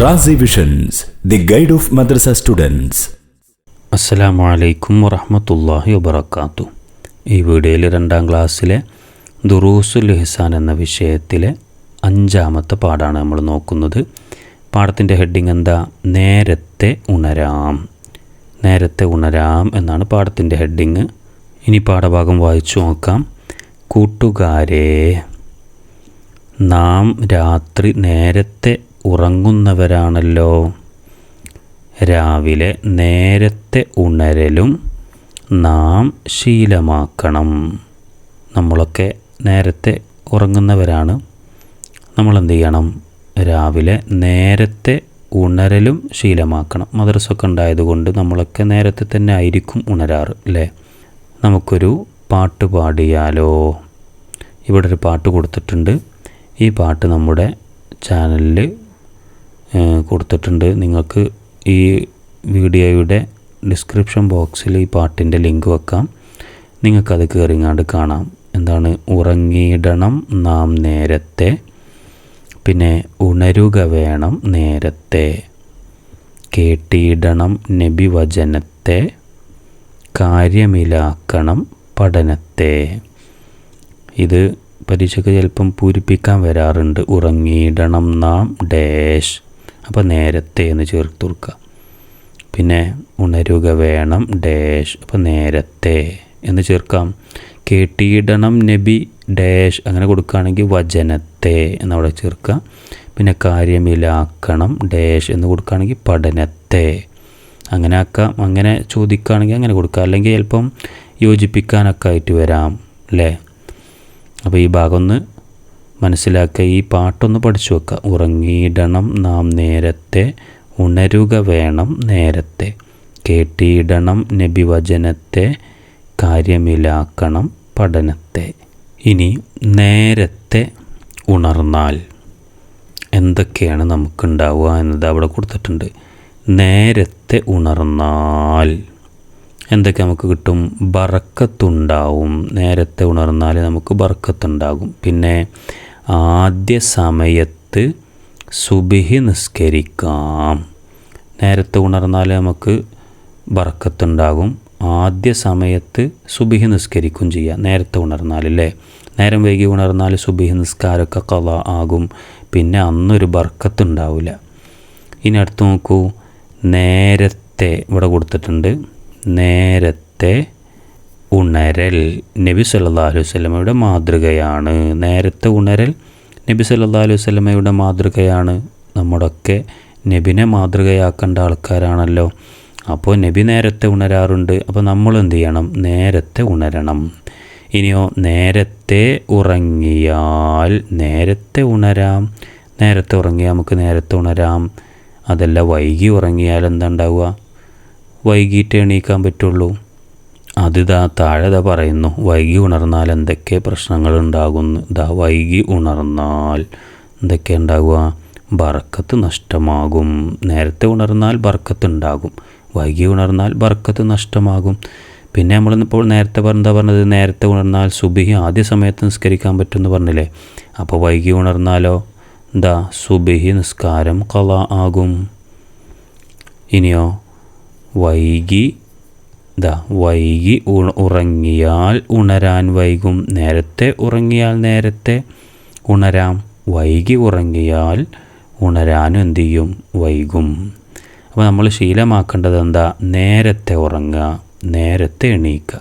Razi visions the guide of madrasa students അസ്സലാമു അലൈക്കും വറഹമത്തല്ലാഹി വബർക്കാത്തു ഈ വീഡിയോയിൽ രണ്ടാം ക്ലാസ്സിലെ ദുറൂസുൽ ഹിസാൻ എന്ന വിഷയത്തിലെ അഞ്ചാമത്തെ പാടാണ് നമ്മൾ നോക്കുന്നത്. പാഠത്തിന്റെ ഹെഡിങ് എന്താ? നേരത്തെ ഉണരാം. നേരത്തെ ഉണരാം എന്നാണ് പാഠത്തിന്റെ ഹെഡിങ്. ഇനി പാഠഭാഗം വായിച്ചു നോക്കാം. കൂട്ടുകാരെ നാം രാത്രി നേരത്തെ ഉറങ്ങുന്നവരാണല്ലോ. രാവിലെ നേരത്തെ ഉണരലും നാം ശീലമാക്കണം. നമ്മളൊക്കെ നേരത്തെ ഉറങ്ങുന്നവരാണ്. നമ്മൾ എന്ത് ചെയ്യണം രാവിലെ നേരത്തെ ഉണരലും ശീലമാക്കണം. മദ്രസൊക്കെ ഉണ്ടായതുകൊണ്ട് നമ്മളൊക്കെ നേരത്തെ തന്നെ ആയിരിക്കും ഉണരാറ് അല്ലേ? നമുക്കൊരു പാട്ട് പാടിയാലോ? ഇവിടെ ഒരു പാട്ട് കൊടുത്തിട്ടുണ്ട്. ഈ പാട്ട് നമ്മുടെ ചാനലിൽ കൊടുത്തിട്ടുണ്ട്. നിങ്ങൾക്ക് ഈ വീഡിയോയുടെ ഡിസ്ക്രിപ്ഷൻ ബോക്സിൽ ഈ പാട്ടിന്റെ ലിങ്ക് വെക്കാം. നിങ്ങൾക്കത് കയറിങ്ങാണ്ട് കാണാം. എന്താണ്? ഉറങ്ങിയിടണം നാം നേരത്തെ. പിന്നെ ഉണരുക വേണം നേരത്തെ. കേട്ടിയിടണം നബി വചനത്തെ കാര്യമിലാക്കണം പഠനത്തെ. ഇത് പരീക്ഷയ്ക്ക് ചിലപ്പം പൂരിപ്പിക്കാൻ വരാറുണ്ട്. ഉറങ്ങിയിടണം നാം ഡാഷ്. അപ്പോൾ നേരത്തെ എന്ന് ചേർത്ത് കൊടുക്കുക. പിന്നെ ഉണരുക വേണം ഡാഷ്. അപ്പോൾ നേരത്തെ എന്ന് ചേർക്കാം. കേട്ടിയിടണം നബി ഡാഷ്. അങ്ങനെ കൊടുക്കുകയാണെങ്കിൽ വചനത്തെ എന്നവിടെ ചേർക്കുക. പിന്നെ കാര്യമിലാക്കണം ഡാഷ് എന്ന് കൊടുക്കുകയാണെങ്കിൽ പഠനത്തെ. അങ്ങനെ ആക്കാം. അങ്ങനെ ചോദിക്കുകയാണെങ്കിൽ അങ്ങനെ കൊടുക്കുക. അല്ലെങ്കിൽ ചിലപ്പം യോജിപ്പിക്കാനൊക്കെ ആയിട്ട് വരാം അല്ലേ? അപ്പോൾ ഈ ഭാഗം ഒന്ന് മനസ്സിലാക്കുക ഈ പാട്ടൊന്ന് പഠിച്ചു വെക്കുക ഉറങ്ങിയിടണം നാം നേരത്തെ ഉണരുക വേണം നേരത്തെ. കേട്ടിയിടണം നബിവചനത്തെ കാര്യമിലാക്കണം പഠനത്തെ. ഇനി നേരത്തെ ഉണർന്നാൽ എന്തൊക്കെയാണ് നമുക്കുണ്ടാവുക എന്നത് അവിടെ കൊടുത്തിട്ടുണ്ട്. നേരത്തെ ഉണർന്നാൽ എന്തൊക്കെ നമുക്ക് കിട്ടും? ബറക്കത്തുണ്ടാവും. നേരത്തെ ഉണർന്നാൽ നമുക്ക് ബറക്കത്തുണ്ടാകും. പിന്നെ ആദ്യ സമയത്ത് സുബിഹി നിസ്കരിക്കാം. നേരത്തെ ഉണർന്നാൽ നമുക്ക് ബറക്കത്തുണ്ടാകും. ആദ്യ സമയത്ത് സുബിഹി നിസ്കരിക്കും ചെയ്യാം. നേരത്തെ ഉണർന്നാൽ അല്ലേ നേരം വൈകി ഉണർന്നാൽ സുബിഹി നിസ്കാരമൊക്കെ കല ആകും. പിന്നെ അന്നൊരു ബർക്കത്തുണ്ടാവില്ല ഇനി അടുത്ത് നോക്കൂ. നേരത്തെ ഇവിടെ കൊടുത്തിട്ടുണ്ട്. നേരത്തെ ഉണരൽ നബി സല്ലാ അലൈഹി സ്വലമയുടെ മാതൃകയാണ്. നേരത്തെ ഉണരൽ നബി സല്ലാ അലൈഹി സ്വലമയുടെ മാതൃകയാണ്. നമ്മുടെയൊക്കെ നബിനെ മാതൃകയാക്കേണ്ട ആൾക്കാരാണല്ലോ. അപ്പോൾ നബി നേരത്തെ ഉണരാറുണ്ട്. അപ്പോൾ നമ്മൾ എന്ത് ചെയ്യണം? നേരത്തെ ഉണരണം. ഇനിയോ നേരത്തെ ഉറങ്ങിയാൽ നേരത്തെ ഉണരാം. നേരത്തെ ഉറങ്ങിയാൽ നമുക്ക് നേരത്തെ ഉണരാം. അതല്ല വൈകി ഉറങ്ങിയാൽ എന്താ ഉണ്ടാവുക? വൈകിട്ട് എണീക്കാൻ പറ്റുള്ളൂ. അത് താഴെത പറയുന്നു വൈകി ഉണർന്നാൽ എന്തൊക്കെ പ്രശ്നങ്ങൾ ഉണ്ടാകുന്നു? ഇതാ വൈകി ഉണർന്നാൽ എന്തൊക്കെ ഉണ്ടാവുക ബർക്കത്ത് നഷ്ടമാകും. നേരത്തെ ഉണർന്നാൽ ബർക്കത്ത് ഉണ്ടാകും. വൈകി ഉണർന്നാൽ ബർക്കത്ത് നഷ്ടമാകും. പിന്നെ നമ്മൾ ഇപ്പോൾ നേരത്തെ എന്താ പറഞ്ഞത്? നേരത്തെ ഉണർന്നാൽ സുബിഹി ആദ്യ സമയത്ത് നിസ്കരിക്കാൻ പറ്റുമെന്ന് പറഞ്ഞില്ലേ? അപ്പോൾ വൈകി ഉണർന്നാലോ? എന്താ? സുബിഹി നിസ്കാരം കല ആകും. ഇനിയോ വൈകി ഇതാ വൈകി ഉറങ്ങിയാൽ ഉണരാൻ വൈകും. നേരത്തെ ഉറങ്ങിയാൽ നേരത്തെ ഉണരാം. വൈകി ഉറങ്ങിയാൽ ഉണരാനും എന്തു ചെയ്യും വൈകും. അപ്പോൾ നമ്മൾ ശീലമാക്കേണ്ടത് എന്താ? നേരത്തെ ഉറങ്ങുക നേരത്തെ എണീക്കുക.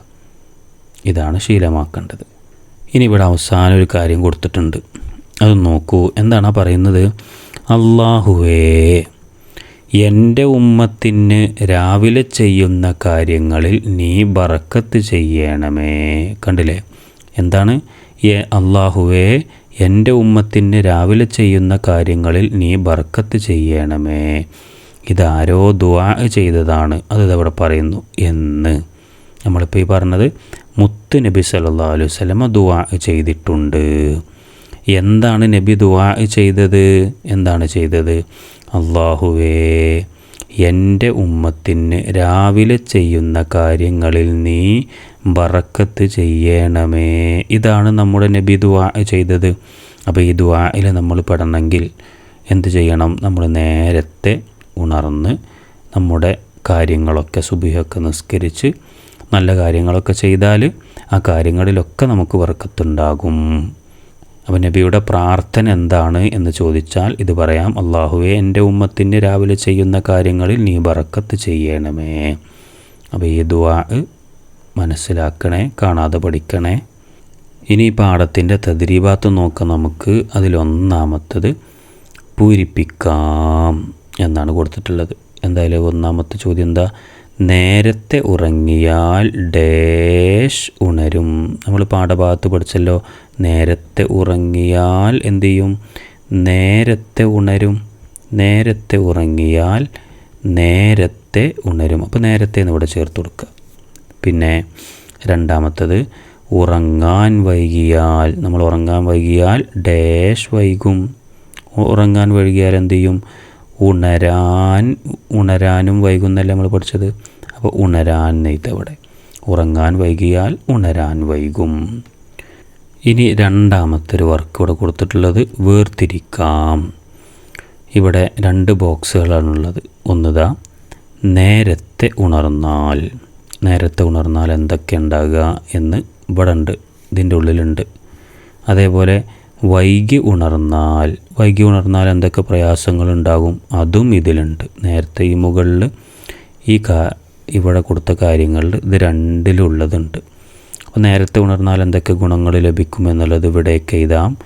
ഇതാണ് ശീലമാക്കേണ്ടത്. ഇനി ഇവിടെ അവസാനം ഒരു കാര്യം കൊടുത്തിട്ടുണ്ട്. അത് നോക്കൂ. എന്താണ് പറയുന്നത്? അള്ളാഹുവേ എന്റെ ഉമ്മത്തിന് രാവിലെ ചെയ്യുന്ന കാര്യങ്ങളിൽ നീ ബറക്കത്ത് ചെയ്യണമേ. കണ്ടില്ലേ? എന്താണ്? അള്ളാഹുവേ എന്റെ ഉമ്മത്തിന് രാവിലെ ചെയ്യുന്ന കാര്യങ്ങളിൽ നീ ബർക്കത്ത് ചെയ്യണമേ. ഇതാരോ ദുവാ ചെയ്തതാണ്. അത് അവിടെ പറയുന്നു. എന്ന്. നമ്മളിപ്പോൾ ഈ പറഞ്ഞത് മുത്ത് നബി സല്ലാ അലൈഹി സ്വലമ ദുവാ ചെയ്തിട്ടുണ്ട്. എന്താണ് നബി ദുവാ ചെയ്തത്? എന്താണ് ചെയ്തത്? അള്ളാഹുവേ എന്റെ ഉമ്മത്തിന് രാവിലെ ചെയ്യുന്ന കാര്യങ്ങളിൽ നീ ബറക്കത്ത് ചെയ്യണമേ. ഇതാണ് നമ്മുടെ നബി ദുആ ചെയ്തത്. അപ്പോൾ ഈ ദുവായിൽ നമ്മൾ പെടണമെങ്കിൽ എന്ത് ചെയ്യണം? നമ്മൾ നേരത്തെ ഉണർന്ന് നമ്മുടെ കാര്യങ്ങളൊക്കെ സുബിയൊക്കെ നിസ്കരിച്ച് നല്ല കാര്യങ്ങളൊക്കെ ചെയ്താൽ ആ കാര്യങ്ങളിലൊക്കെ നമുക്ക് വർക്കത്തുണ്ടാകും അപ്പോൾ നബിയുടെ പ്രാർത്ഥന എന്താണ് എന്ന് ചോദിച്ചാൽ ഇത് പറയാം അള്ളാഹുവെ എന്റെ ഉമ്മത്തിന് രാവിലെ ചെയ്യുന്ന കാര്യങ്ങളിൽ നീ ബറക്കത്ത് ചെയ്യണമേ. അപ്പോൾ ഈ ദുവാ മനസ്സിലാക്കണേ കാണാതെ പഠിക്കണേ. ഇനി പാഠത്തിന്റെ തദ്രീഭാത്ത് നോക്കാം നമുക്ക് അതിലൊന്നാമത്തത് പൂരിപ്പിക്കാം എന്നാണ് കൊടുത്തിട്ടുള്ളത്. എന്തായാലും ഒന്നാമത്തെ ചോദ്യം എന്താ? നേരത്തെ ഉറങ്ങിയാൽ ഡേഷ് ഉണരും. നമ്മൾ പാഠഭാഗത്ത് പഠിച്ചല്ലോ. നേരത്തെ ഉറങ്ങിയാൽ എന്ത് ചെയ്യും? നേരത്തെ ഉണരും. നേരത്തെ ഉറങ്ങിയാൽ നേരത്തെ ഉണരും. അപ്പോൾ നേരത്തെ എന്ന് ഇവിടെ ചേർത്ത് കൊടുക്കുക. പിന്നെ രണ്ടാമത്തത് ഉറങ്ങാൻ വൈകിയാൽ. നമ്മൾ ഉറങ്ങാൻ വൈകിയാൽ ഡേഷ് വൈകും. ഉറങ്ങാൻ വൈകിയാൽ എന്ത് ചെയ്യും? ഉണരാൻ ഉണരാനും വൈകുന്നല്ലേ നമ്മൾ പഠിച്ചത്? അപ്പോൾ ഉണരാൻ നെയ്ത് അവിടെ ഉറങ്ങാൻ വൈകിയാൽ ഉണരാൻ വൈകും. ഇനി രണ്ടാമത്തെ ഒരു വർക്ക് ഇവിടെ കൊടുത്തിട്ടുള്ളത് വേർതിരിക്കാം. ഇവിടെ രണ്ട് ബോക്സുകളാണുള്ളത് ഒന്നുതാ നേരത്തെ ഉണർന്നാൽ. നേരത്തെ ഉണർന്നാൽ എന്തൊക്കെ ഉണ്ടാകുക എന്ന് ഇവിടെ ഉണ്ട് ഇതിന്റെ ഉള്ളിലുണ്ട്. അതേപോലെ വൈകി ഉണർന്നാൽ വൈകി ഉണർന്നാൽ എന്തൊക്കെ പ്രയാസങ്ങളുണ്ടാകും? അതും ഇതിലുണ്ട്. നേരത്തെ ഈ മുകളിൽ ഈ കാ ഇവിടെ കൊടുത്ത കാര്യങ്ങളിൽ ഇത് രണ്ടിലുള്ളതുണ്ട്. അപ്പോൾ നേരത്തെ ഉണർന്നാൽ എന്തൊക്കെ ഗുണങ്ങൾ ലഭിക്കും എന്നുള്ളത് ഇവിടെയൊക്കെ എഴുതാം.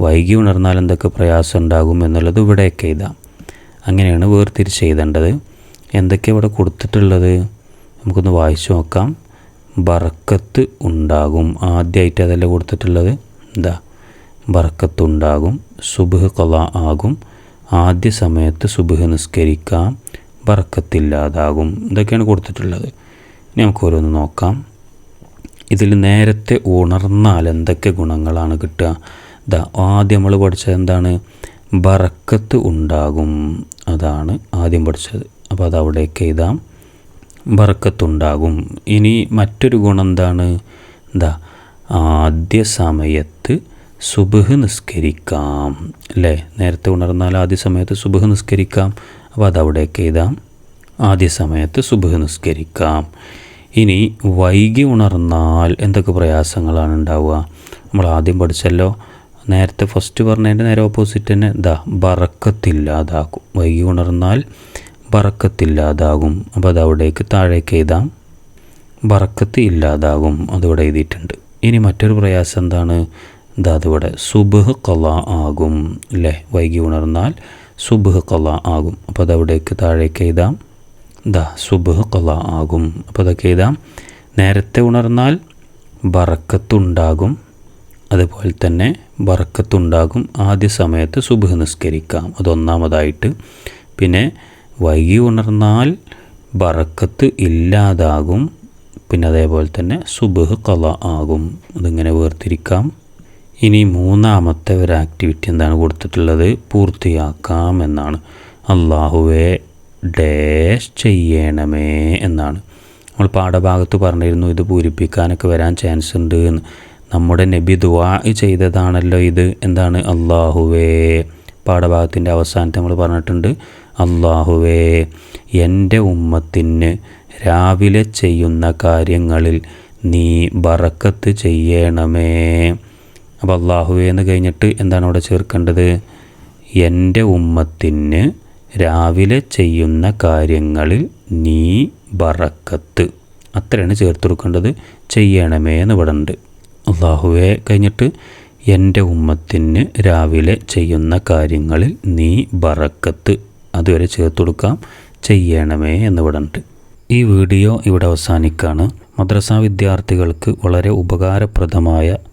വൈകി ഉണർന്നാൽ എന്തൊക്കെ പ്രയാസം ഉണ്ടാകും എന്നുള്ളത് ഇവിടെയൊക്കെ എഴുതാം. അങ്ങനെയാണ് വേർതിരിച്ച് എഴുതേണ്ടത്. എന്തൊക്കെ ഇവിടെ കൊടുത്തിട്ടുള്ളത്? നമുക്കൊന്ന് വായിച്ചു നോക്കാം. ബറക്കത്ത് ഉണ്ടാകും. ആദ്യമായിട്ട് അതല്ല കൊടുത്തിട്ടുള്ളത്? എന്താ ബറക്കത്തുണ്ടാകും സുബഹ് കൊല ആകും. ആദ്യ സമയത്ത് സുബഹ് നിസ്കരിക്കാം ബറക്കത്തില്ലാതാകും ഇതൊക്കെയാണ് കൊടുത്തിട്ടുള്ളത്. ഇനി നമുക്ക് ഓരോന്ന് നോക്കാം. ഇതിൽ നേരത്തെ ഉണർന്നാൽ എന്തൊക്കെ ഗുണങ്ങളാണ് കിട്ടുക? ഇതാ ആദ്യം നമ്മൾ പഠിച്ചത് എന്താണ്? ബറക്കത്ത് ഉണ്ടാകും. അതാണ് ആദ്യം പഠിച്ചത്. അപ്പോൾ അത് അവിടേക്ക് എഴുതാം. ബറക്കത്തുണ്ടാകും ഇനി മറ്റൊരു ഗുണം എന്താണ്? എന്താ ആദ്യ സമയത്ത് സുബഹ് നിസ്കരിക്കാം. അല്ലേ നേരത്തെ ഉണർന്നാൽ ആദ്യ സമയത്ത് സുബഹ് നിസ്കരിക്കാം. അപ്പോൾ അതവിടേക്ക് എഴുതാം. ആദ്യ സമയത്ത് സുബഹ് നിസ്കരിക്കാം. ഇനി വൈകി ഉണർന്നാൽ എന്തൊക്കെ പ്രയാസങ്ങളാണ് ഉണ്ടാവുക? നമ്മൾ ആദ്യം പഠിച്ചല്ലോ നേരത്തെ ഫസ്റ്റ് പറഞ്ഞതിന്റെ നേരെ ഓപ്പോസിറ്റ് തന്നെ ഇതാ ബറക്കത്തില്ലാതാക്കും വൈകി ഉണർന്നാൽ ബറക്കത്തില്ലാതാകും. അപ്പോൾ അത് അവിടേക്ക് താഴേക്ക് എഴുതാം. ബറക്കത്ത് ഇല്ലാതാകും അതിവിടെ എഴുതിയിട്ടുണ്ട്. ഇനി മറ്റൊരു പ്രയാസം എന്താണ്? ഇതാ അതിവിടെ സുബഹ് കല ആകും അല്ലേ വൈകി ഉണർന്നാൽ സുബഹ് കല ആകും. അപ്പോൾ അതവിടേക്ക് താഴേക്ക് എഴുതാം. ദാ സുബഹ് കല ആകും. അപ്പോൾ അതൊക്കെ എഴുതാം. നേരത്തെ ഉണർന്നാൽ ബറക്കത്തുണ്ടാകും. അതുപോലെ തന്നെ ബറക്കത്തുണ്ടാകും. ആദ്യ സമയത്ത് സുബഹ് നിസ്കരിക്കാം. അതൊന്നാമതായിട്ട്. പിന്നെ വൈകി ഉണർന്നാൽ ബറക്കത്ത് ഇല്ലാതാകും. പിന്നെ അതേപോലെ തന്നെ സുബഹ് കല ആകും. അതിങ്ങനെ വേർതിരിക്കാം. ഇനി മൂന്നാമത്തെ ഒരു ആക്ടിവിറ്റി എന്താണ് കൊടുത്തിട്ടുള്ളത്? പൂർത്തിയാക്കാം എന്നാണ്. അള്ളാഹുവെ ഡാഷ് ചെയ്യണമേ എന്നാണ്. നമ്മൾ പാഠഭാഗത്ത് പറഞ്ഞിരുന്നു ഇത് പൂരിപ്പിക്കാനൊക്കെ വരാൻ ചാൻസ് ഉണ്ട് എന്ന്. നമ്മുടെ നബി ദുവാ ചെയ്തതാണല്ലോ ഇത്. എന്താണ്? അള്ളാഹുവേ പാഠഭാഗത്തിന്റെ അവസാനത്തെ നമ്മൾ പറഞ്ഞിട്ടുണ്ട് അള്ളാഹുവേ എന്റെ ഉമ്മത്തിന് രാവിലെ ചെയ്യുന്ന കാര്യങ്ങളിൽ നീ ബറക്കത്ത് ചെയ്യണമേ. അപ്പോൾ അള്ളാഹുവേ എന്ന് കഴിഞ്ഞിട്ട് എന്താണ് അവിടെ ചേർക്കേണ്ടത്? എന്റെ ഉമ്മത്തിന് രാവിലെ ചെയ്യുന്ന കാര്യങ്ങളിൽ നീ ബറക്കത്ത്. അത്രയാണ് ചേർത്ത് കൊടുക്കേണ്ടത്. ചെയ്യണമേ എന്ന് ഇവിടെ ഉണ്ട്. അള്ളാഹുവെ കഴിഞ്ഞിട്ട് എന്റെ ഉമ്മത്തിന് രാവിലെ ചെയ്യുന്ന കാര്യങ്ങളിൽ നീ ബറക്കത്ത്. അതുവരെ ചേർത്ത് കൊടുക്കാം. ചെയ്യണമേ എന്നിവിടെ ഉണ്ട്. ഈ വീഡിയോ ഇവിടെ അവസാനിക്കുകയാണ് മദ്രസ വിദ്യാർത്ഥികൾക്ക് വളരെ ഉപകാരപ്രദമായ